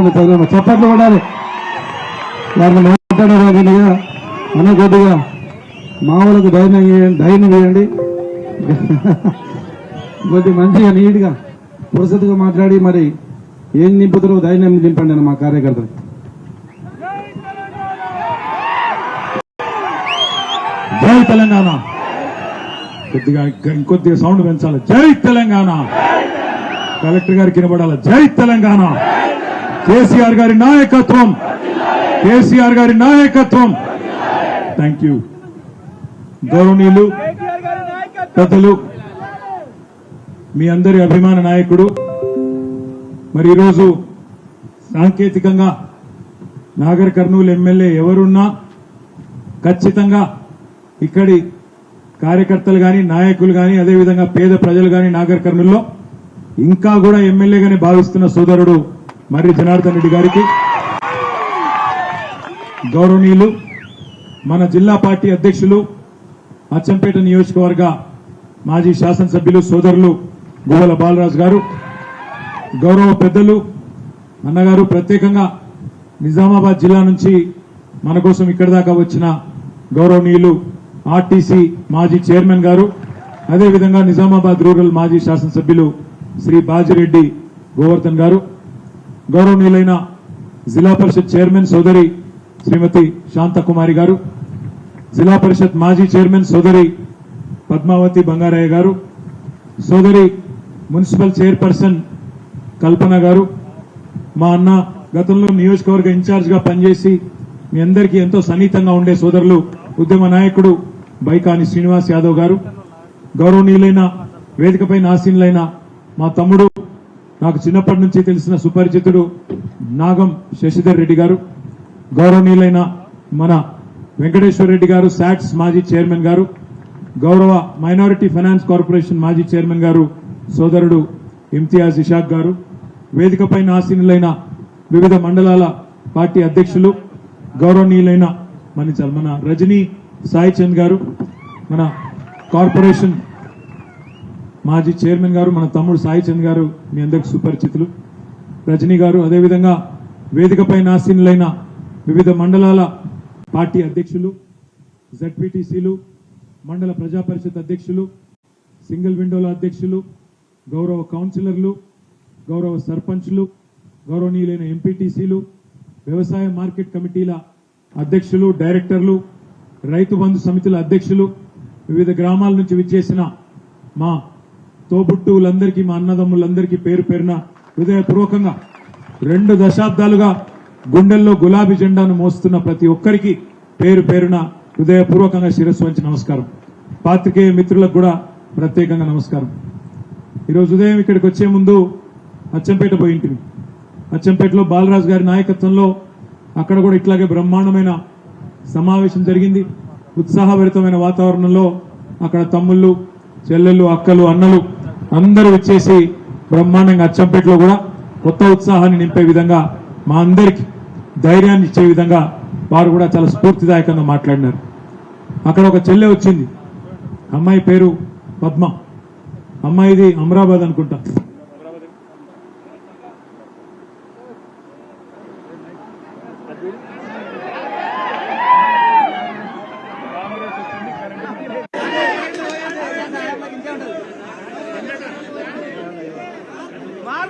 చదివాము చప్పట్లు కొట్టాలి. వారిని మాట్లాడేవారిగా అన్న కొద్దిగా మామూలుగా ధైర్యం ధైర్యం చేయండి. కొద్ది మంచిగా నీట్గా పురుషతగా మాట్లాడి మరి ఏం నింపుతారో ధైర్యం నింపండి అన్న మా కార్యకర్తలు. జై తెలంగాణ. కొద్దిగా ఇంకొద్దిగా సౌండ్ పెంచాలి. జై తెలంగాణ. కలెక్టర్ గారికి వినబడాలి జై తెలంగాణ. కేసీఆర్ గారి నాయకత్వం. కేసీఆర్ గారి నాయకత్వం. థ్యాంక్ యూ గౌరవనీయులు పెద్దలు మీ అందరి అభిమాన నాయకుడు. మరి ఈరోజు సాంకేతికంగా నాగర్ కర్నూలు ఎమ్మెల్యే ఎవరున్నా ఖచ్చితంగా ఇక్కడి కార్యకర్తలు కానీ నాయకులు కానీ అదేవిధంగా పేద ప్రజలు కానీ నాగర్ కర్నూల్లో ఇంకా కూడా ఎమ్మెల్యేగానే భావిస్తున్న సోదరుడు మర్రి జనార్దన్ రెడ్డి గారికి గౌరవనీయులు మన జిల్లా పార్టీ అధ్యక్షులు అచ్చంపేట నియోజకవర్గ మాజీ శాసనసభ్యులు సోదరులు గువ్వల బాలరాజు గారు గౌరవ పెద్దలు అన్నగారు ప్రత్యేకంగా నిజామాబాద్ జిల్లా నుంచి మన కోసం ఇక్కడి దాకా వచ్చిన గౌరవనీయులు ఆర్టీసీ మాజీ చైర్మన్ గారు అదేవిధంగా నిజామాబాద్ రూరల్ మాజీ శాసనసభ్యులు శ్రీ బాజిరెడ్డి గోవర్ధన్ గారు గౌరవనీయులైన జిల్లా పరిషత్ చైర్మన్ సోదరి శ్రీమతి శాంతకుమారి గారు జిల్లా పరిషత్ మాజీ చైర్మన్ సోదరి పద్మావతి బంగారయ్య గారు సోదరి మున్సిపల్ చైర్పర్సన్ కల్పన గారు మా అన్న గతంలో నియోజకవర్గ ఇన్ఛార్జ్గా పనిచేసి మీ అందరికీ ఎంతో సన్నిహితంగా ఉండే సోదరులు ఉద్యమ నాయకుడు బైకాని శ్రీనివాస్ యాదవ్ గారు గౌరవనీయులైన వేదికపై ఆసీనులైన మా తమ్ముడు నాకు చిన్నప్పటి నుంచి తెలిసిన సుపరిచితుడు నాగం శశిధర్ రెడ్డి గారు గౌరవనీయులైన మన వెంకటేశ్వర రెడ్డి గారు శాట్స్ మాజీ చైర్మన్ గారు గౌరవ మైనారిటీ ఫైనాన్స్ కార్పొరేషన్ మాజీ చైర్మన్ గారు సోదరుడు ఇమ్తియాజ్ ఇషాక్ గారు వేదికపై ఆసీనులైన వివిధ మండలాల పార్టీ అధ్యక్షులు గౌరవనీయులైన మన మన రజనీ సాయిచంద్ గారు మన కార్పొరేషన్ మాజీ చైర్మన్ గారు మన తమ్ముడు సాయి చంద్ గారు మీ అందరికి సుపరిచితులు. రజనీ గారు అదేవిధంగా వేదికపై ఆసీనులైన వివిధ మండలాల పార్టీ అధ్యక్షులు జడ్పీటీసీలు మండల ప్రజా పరిషత్ అధ్యక్షులు సింగిల్ విండోల అధ్యక్షులు గౌరవ కౌన్సిలర్లు గౌరవ సర్పంచ్లు గౌరవనీయులైన ఎంపీటీసీలు వ్యవసాయ మార్కెట్ కమిటీల అధ్యక్షులు డైరెక్టర్లు రైతు బంధు సమితుల అధ్యక్షులు వివిధ గ్రామాల నుంచి విచ్చేసిన మా తోబుట్టువులందరికీ మా అన్నదమ్ములందరికీ పేరు పేరున హృదయపూర్వకంగా రెండు దశాబ్దాలుగా గుండెల్లో గులాబీ జెండాను మోస్తున్న ప్రతి ఒక్కరికి పేరు పేరున హృదయపూర్వకంగా శిరస్సు వంచి నమస్కారం. పాత్రికేయ మిత్రులకు కూడా ప్రత్యేకంగా నమస్కారం. ఈరోజు ఉదయం ఇక్కడికి వచ్చే ముందు అచ్చంపేట పోయింటివి అచ్చంపేటలో బాలరాజు గారి నాయకత్వంలో అక్కడ కూడా ఇట్లాగే బ్రహ్మాండమైన సమావేశం జరిగింది. ఉత్సాహభరితమైన వాతావరణంలో అక్కడ తమ్ముళ్ళు చెల్లెళ్ళు అక్కలు అన్నలు అందరూ వచ్చేసి బ్రహ్మాండంగా అచ్చంపేటలో కూడా కొత్త ఉత్సాహాన్ని నింపే విధంగా మా అందరికి ధైర్యాన్ని ఇచ్చే విధంగా వారు కూడా చాలా స్ఫూర్తిదాయకంగా మాట్లాడినారు. అక్కడ ఒక చెల్లె వచ్చింది. అమ్మాయి పేరు పద్మ. అమ్మాయిది అమరాబాద్ అనుకుంటా మార్పిదే సార్ మార్పు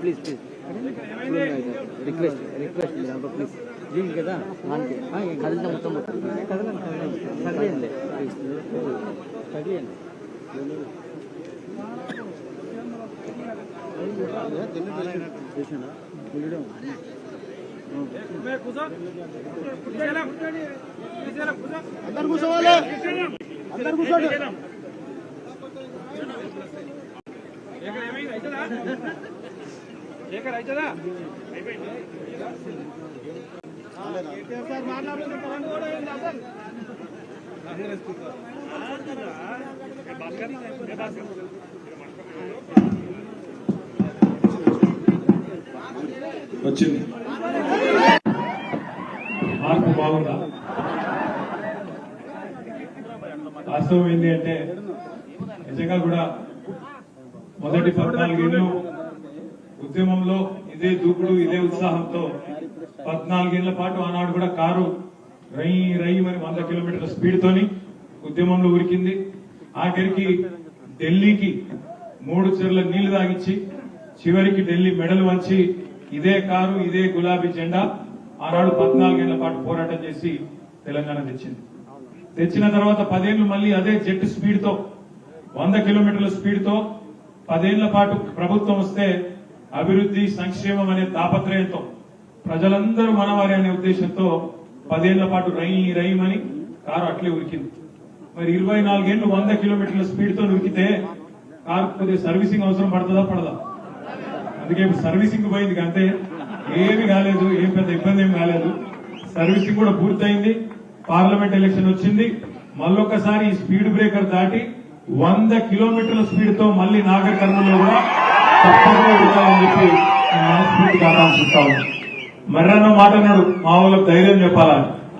Please, please. Request, request, please. దీనికి కదా? మనకి. కదిలితే మొత్తం కదలండి కదిలేయండి కదిలేయండి అందరు కూర్చోవాలి అందరు కూర్చోండి సార్ వచ్చింది. మార్పు బాగుందా? వాస్తవం ఏంటి అంటే నిజంగా కూడా మొదటి పద్నాలుగేళ్ళు ఉద్యమంలో ఇదే దూకుడు ఇదే ఉత్సాహంతో పద్నాలుగేళ్ళ పాటు ఆనాడు కూడా కారు రై రై మరి వంద కిలోమీటర్ల స్పీడ్ తోని ఉద్యమంలో ఉరికింది. ఆఖరికి ఢిల్లీకి మూడు చెర్ల నీళ్ళు తాగిచ్చి చివరికి ఢిల్లీ మెడలు వంచి ఇదే కారు ఇదే గులాబీ జెండా ఆనాడు పద్నాలుగేళ్ళ పాటు పోరాటం చేసి తెలంగాణ తెచ్చింది. తెచ్చిన తర్వాత పదేళ్ళు మళ్ళీ అదే జెట్ స్పీడ్తో వంద కిలోమీటర్ల స్పీడ్తో పదేళ్ళ పాటు ప్రభుత్వం వస్తే అభివృద్ధి సంక్షేమం అనే తాపత్రయంతో ప్రజలందరూ మనవారి అనే ఉద్దేశంతో పదేళ్ళ పాటు రై రైమని కారు అట్లే ఉరికింది. మరి ఇరవై నాలుగేళ్ళు వంద కిలోమీటర్ల స్పీడ్తో ఉరికితే కారు కొద్దిగా సర్వీసింగ్ అవసరం పడుతుందా పడదా? అందుకే సర్వీసింగ్ పోయింది అంతే. ఏమి కాలేదు ఏం పెద్ద ఇబ్బంది ఏం కాలేదు. సర్వీసింగ్ కూడా పూర్తయింది. పార్లమెంట్ ఎలక్షన్ వచ్చింది. మళ్ళొక్కసారి ఈ స్పీడ్ బ్రేకర్ దాటి వంద కిలోమీటర్ల స్పీడ్తో మళ్ళీ నాగర్ కర్నూలు కూడా తప్పకుండా చెప్పి మనస్ఫూర్తిగా ఆకాంక్షిస్తా మర్రన్న మాట అన్నాడు మా వాళ్ళకి ధైర్యం చెప్పాలని.